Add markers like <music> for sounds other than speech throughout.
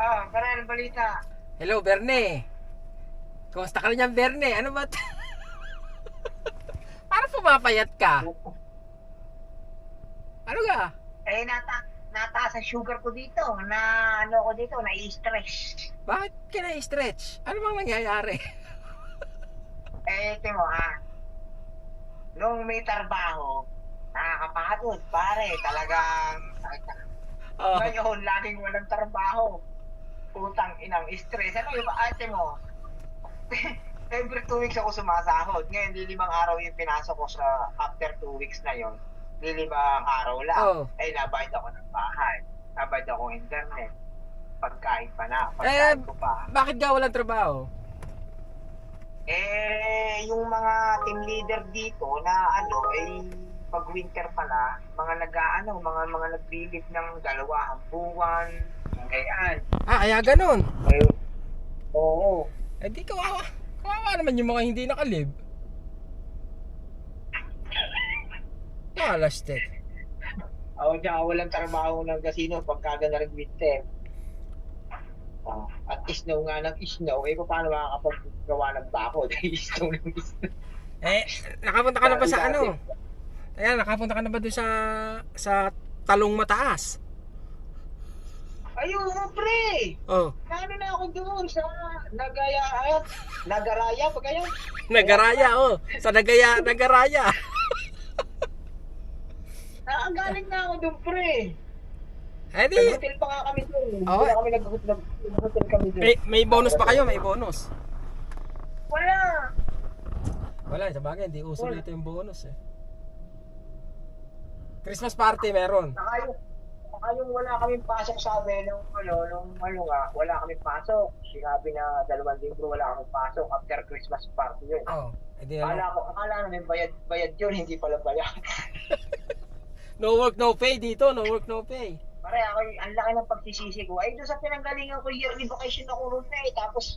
ano balita? Hello, Berne. Kumusta ka rin yan, Berne? Ano ba? <laughs> Parang pumapayat ka. Ano ka? Eh, nata nataas ang sugar ko dito. Na ano ko dito, na-stress. Bakit ka na-stretch? Ano bang nangyayari? <laughs> Eh, ito mo ha. Nung may trabaho, nakakapagod, pare. Talagang, Oh. ngayon, laging walang trabaho. Utang inang stress. Ano yung ate mo? <laughs> Every two weeks ako sumasahod. Ngayon, lilimang araw yung pinasok ko sa after two weeks na yon. Lilimang araw lang. Oh. Eh, nabayad ako ng bahay. Nabayad ako internet. Pagkain pa na. Eh, Pagkain ko pa. bakit ka walang trabaho? Eh, yung mga team leader dito na ano, eh, pag winter pala, mga nag-ano, mga mga nagbibig ng dalawang buwan, ganyan. Ah, kaya ganun. Eh, oo. Eh di kawawa. Kawawa naman yung mga hindi nakalib. Malastik. Ako tsaka walang trabaho ng casino pagka na rin winter. Ah, at snow nga ng snow, eh paano makakapagawa ng bako <laughs> dahil snow ng snow. Eh, nakapunta ka na ba sa ano? Ayan, nakapunta ka na ba doon sa sa talong mataas? Ayun, pre! Oh, Ano na ako doon sa Nagaya, ay, Nagaraya, pa kayo? nagaraya oh. Sa nagaya, nagaraya. Nakagaling na ako doon, pre. Eh di, Nag-hotel pa nga kami doon. Oo. Wala kami nag-hotel, kami doon. may, may bonus pa kayo, may bonus. Wala. Wala, sa bagay, hindi uso dito yung bonus eh. Christmas party meron. Saka saka yung wala kaming pasok sabi nung ano, nung ano nga, wala kaming pasok. Sinabi na dalawang linggo wala kaming pasok after Christmas party yun. Oh, edi ano. Akala ko, akala namin bayad, bayad yun, hindi pala bayad. <laughs> No work, no pay dito, no work, no pay. Pare, ako, ang laki ng pagsisisi ko. Ay, doon sa pinanggalingan ko, yearly vacation ako ron na eh. Tapos,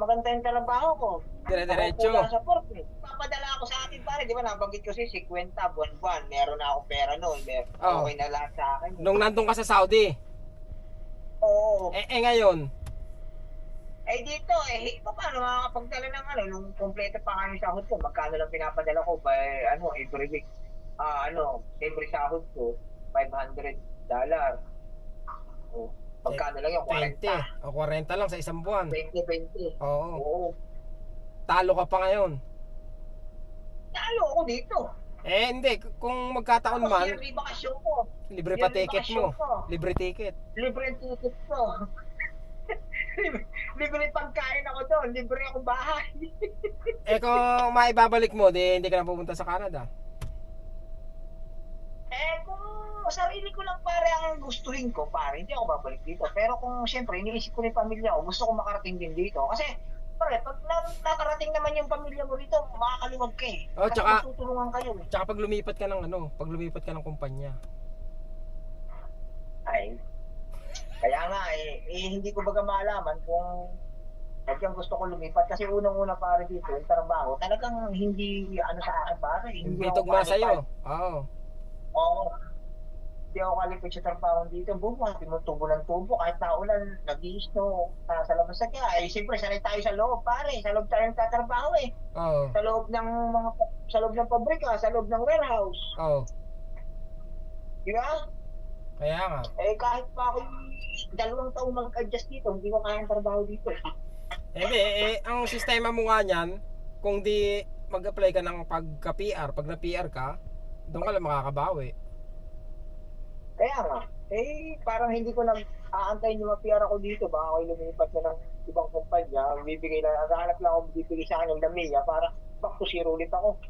maganda yung trabaho ko. Dire-diretso. Ako sa port eh. Papadala ako sa atin pare, di ba nabanggit ko si 50 buwan-buwan. Meron na ako pera noon. Mer Oo. Okay na lahat sa akin. Nung nandun ka sa Saudi. Oo. Eh, eh ngayon, Eh dito, eh, paano makakapagdala ng ano, nung kompleto pa yung sahod ko, magkano lang pinapadala ko by, ano, every week. Ah, ano, every sahod ko, 500 dollar. Oh, magkano lang yung 20 40. o 40 lang sa isang buwan. 20, 20. Oo. Oo. Talo ka pa ngayon. Talo ako dito. Eh hindi, kung magkataon Ako, man, yearly bakasyon ko. libre pa Yearly ticket bakasyon mo. ko. Libre ticket. Libre ang ticket ko. libre, <laughs> libre pagkain ako doon. Libre akong bahay. <laughs> Eh kung maibabalik mo, di hindi ka na pupunta sa Canada. eh, kung sarili ko lang pare ang gustuhin ko, pare, hindi ako babalik dito. Pero kung siyempre, iniisip ko yung pamilya ko, gusto ko makarating din dito. Kasi, pare, pag na- nakarating naman yung pamilya mo rito, makakaluwag ka eh. Oh, Kasi tsaka- tutulungan kayo eh. Tsaka pag lumipat ka ng ano, pag lumipat ka ng kumpanya. Ay, kaya nga eh, eh hindi ko baga malaman kung Talagang gusto ko lumipat kasi unang-una pare dito, yung trabaho, talagang hindi ano sa akin pare. Hindi ako tugma sa'yo. Oo. Oo. Hindi ako qualified sa trabaho dito. Bumuhat mo tubo ng tubo kahit naulan, nag-i-snow, sa labas na kaya. Eh, siyempre, sanay tayo sa loob, pare. Sa loob tayo nagtatrabaho eh. Oo. Sa loob ng mga, sa loob ng pabrika, sa loob ng warehouse. Oo. Di ba? Kaya nga. Eh, kahit pa ako dalawang taong mag-adjust dito, hindi ko kaya trabaho dito. Eh, di, eh, ang sistema mo nga niyan, kung di mag-apply ka ng pagka-PR, pag na-PR ka, doon ka lang makakabawi. Kaya nga, eh, parang hindi ko nag aantayin yung ma-PR ako dito. Baka ako lumipat na ng ibang kumpanya. Bibigay na, naghahanap lang ako bibigay sa akin ng Lamia para back to zero ulit ako.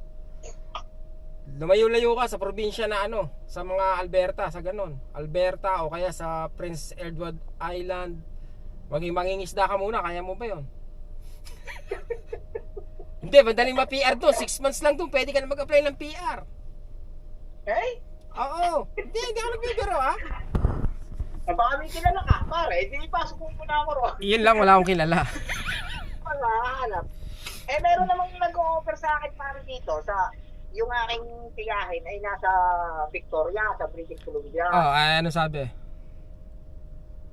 Lumayo-layo ka sa probinsya na ano, sa mga Alberta, sa ganon. Alberta o kaya sa Prince Edward Island. Maging mangingisda ka muna, kaya mo ba yon? <laughs> Hindi, madaling ma-PR doon. Six months lang doon, pwede ka na mag-apply ng PR. Eh? Oo. Hindi, hindi ako nagbibiro ah. Eh, baka may kilala ka, pare. Hindi, ipasok mo muna ako ro. Iyon lang, wala akong kilala. Wala, hanap. Eh, meron namang nag-offer sa akin pare dito sa yung aking tiyahin ay nasa Victoria, sa British Columbia. Oo, oh, ano sabi?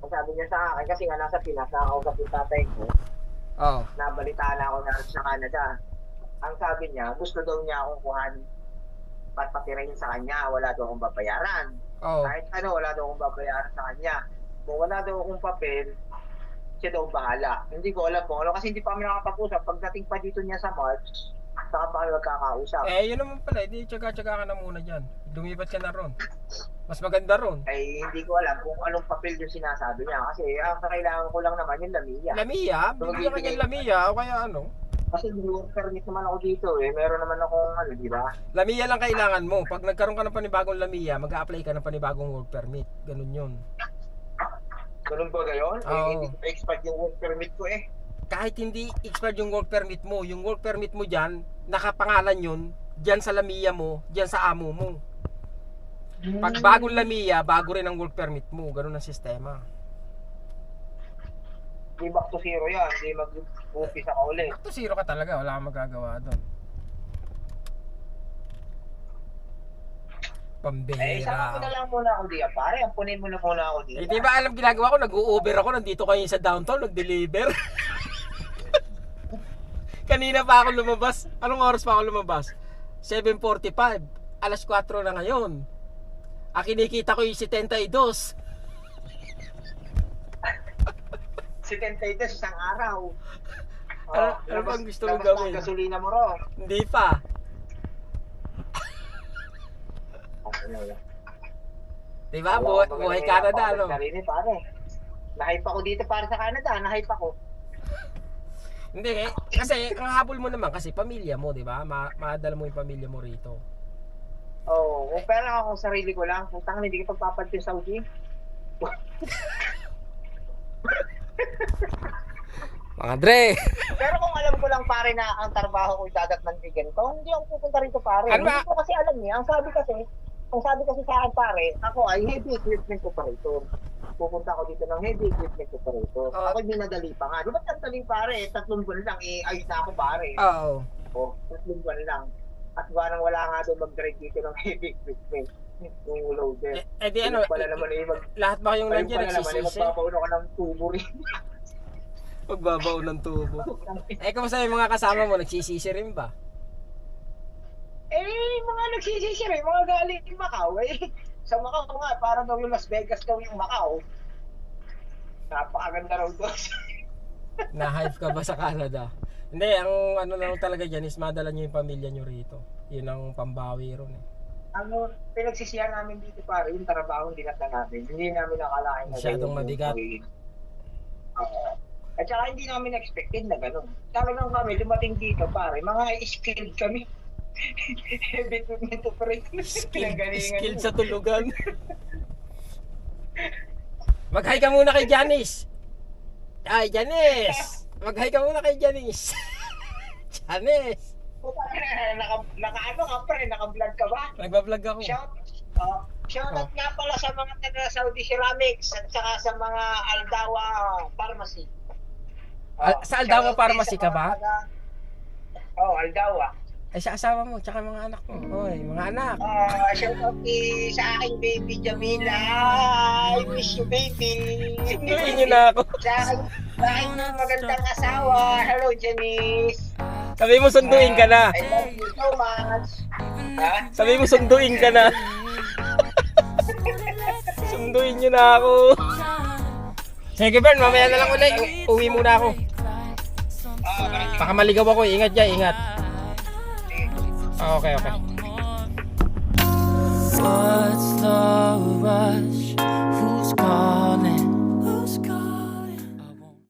Ang sabi niya sa akin, kasi nga nasa Pinas, nakakausap yung tatay ko, Oo. nabalitaan ako na sa Canada. Ang sabi niya, gusto daw niya akong kuhanin at patirahin sa kanya, wala daw akong babayaran. Oo. Kahit ano, wala daw akong babayaran sa kanya. Kung wala daw akong papel, siya daw bahala. Hindi ko alam kung ano, kasi hindi pa kami nakapag-usap. Pagdating pa dito niya sa March, saka pa kami magkakausap. Eh, yun naman pala. Hindi, tsaga-tsaga ka na muna dyan. Lumipat ka na ron. Mas maganda ron. Ay, hindi ko alam kung anong papel yung sinasabi niya. Kasi ang kailangan ko lang naman yung Lamia. Lamia? Bigyan ka niyan Lamia o kaya ano? Kasi work permit naman ako dito eh. Meron naman akong ano, di ba? Lamia lang kailangan mo. Pag nagkaroon ka ng panibagong Lamia, mag-a-apply ka ng panibagong work permit. Ganun yun. Ganun ba gayon? Oo. Eh, hindi ko expired yung work permit ko eh. Kahit hindi expired yung work permit mo, yung work permit mo dyan, nakapangalan yun, dyan sa Lamia mo, dyan sa amo mo. Pag bagong Lamia, bago rin ang work permit mo. Ganun ang sistema. Di back to zero yan. Di mag-umpisa ka ulit. To zero ka talaga, wala kang magagawa doon. Eh, sama mo na Pambihira. lang muna ako diyan, pare. Ampunin mo na muna ako diyan. Eh, di ba alam ginagawa ko? Nag-u-Uber ako, nandito kayo sa downtown, nag-deliver. <laughs> Kanina pa ako lumabas. Anong oras pa ako lumabas? 7.45. Alas 4 na ngayon. Ang kinikita ko yung 72. Si Tentaydes isang araw. <laughs> Ano- ano bang gusto mong gawin? gasolina mo ro. Hindi pa. <laughs> Di ba? Buhay, buhay Canada, no? Sarili, pare. Nahype ako dito para sa Canada. Nahype ako. Hindi, eh. kasi ang habol mo naman kasi pamilya mo, di ba? Ma maadala mo yung pamilya mo rito. Oo. Oh, kung pera ako sarili ko lang, kung tangan hindi ko pagpapansin sa Saudi. <laughs> Mga Dre! Pero kung alam ko lang pare na ang trabaho ko dadat ng bigyan ko, hindi ako pupunta rito pare. Ano ba? Hindi ko kasi alam niya. Ang sabi kasi, ang sabi kasi sa akin pare, ako ay heavy equipment operator. Pupunta ako dito ng heavy equipment operator. Oo. Ako minadali pa nga. Di ba tatali pare? Tatlong buwan lang, eh, ayos na ako pare. Oo. Oh, tatlong buwan lang. At parang wala nga doon mag-drive dito ng heavy equipment. Yung loader. Eh, eh di ano, pala naman eh, mag, lahat ba kayong ayun nandiyan pala naman eh, nagsisisi? magpapauna ka ng tubo rin. <laughs> Magbabaon ng tubo. <laughs> Eh, kamusta yung mga kasama mo? Nagsisisi rin ba? Eh, mga nagsisisi rin, mga galing Macau eh. Sa Macau nga, para daw yung Las Vegas daw yung Macau. Napakaganda raw doon. <laughs> Na-hype ka ba sa Canada? Hindi, ang ano lang talaga dyan is madala nyo yung pamilya nyo rito. Yun ang pambawi ron eh. Ang pinagsisiyan namin dito pare, yung trabaho dinat na namin. Hindi namin nakalain na Masyadong mabigat. Oo. At saka hindi namin expected na gano'n. Talagang kami, dumating dito pare, mga skilled kami. <laughs> Heavy equipment operator. Skilled, skilled sa tulugan. Mag-hi ka muna kay Janice. Ay, Janice! Mag-hi ka muna kay Janice. <laughs> Janice! Naka, naka ano ka pre, naka-vlog ka ba? Nagbablog ako. Shout, uh, shout out nga pala sa mga taga Saudi Ceramics at saka sa mga Aldawa Pharmacy. Al- sa Aldawa Pharmacy ka ba? Oo, oh, Aldawa. Ay, sa asawa mo, tsaka mga anak mo. Oy, mga anak. Ah, shout out kay, sa aking baby Jamila. I miss you baby. Sunduin niyo na ako. Sa aking, sa aking magandang asawa. Hello Janice. Sabi mo sunduin ka na. I love you so much. Ha? Sabi mo sunduin ka na. <laughs> sunduin niyo na ako. Sige Bern, mamaya na lang ulit. U- uwi muna ako. Baka maligaw ako. Ingat dyan, ingat. Ah, okay, okay. What's the rush? Who's calling?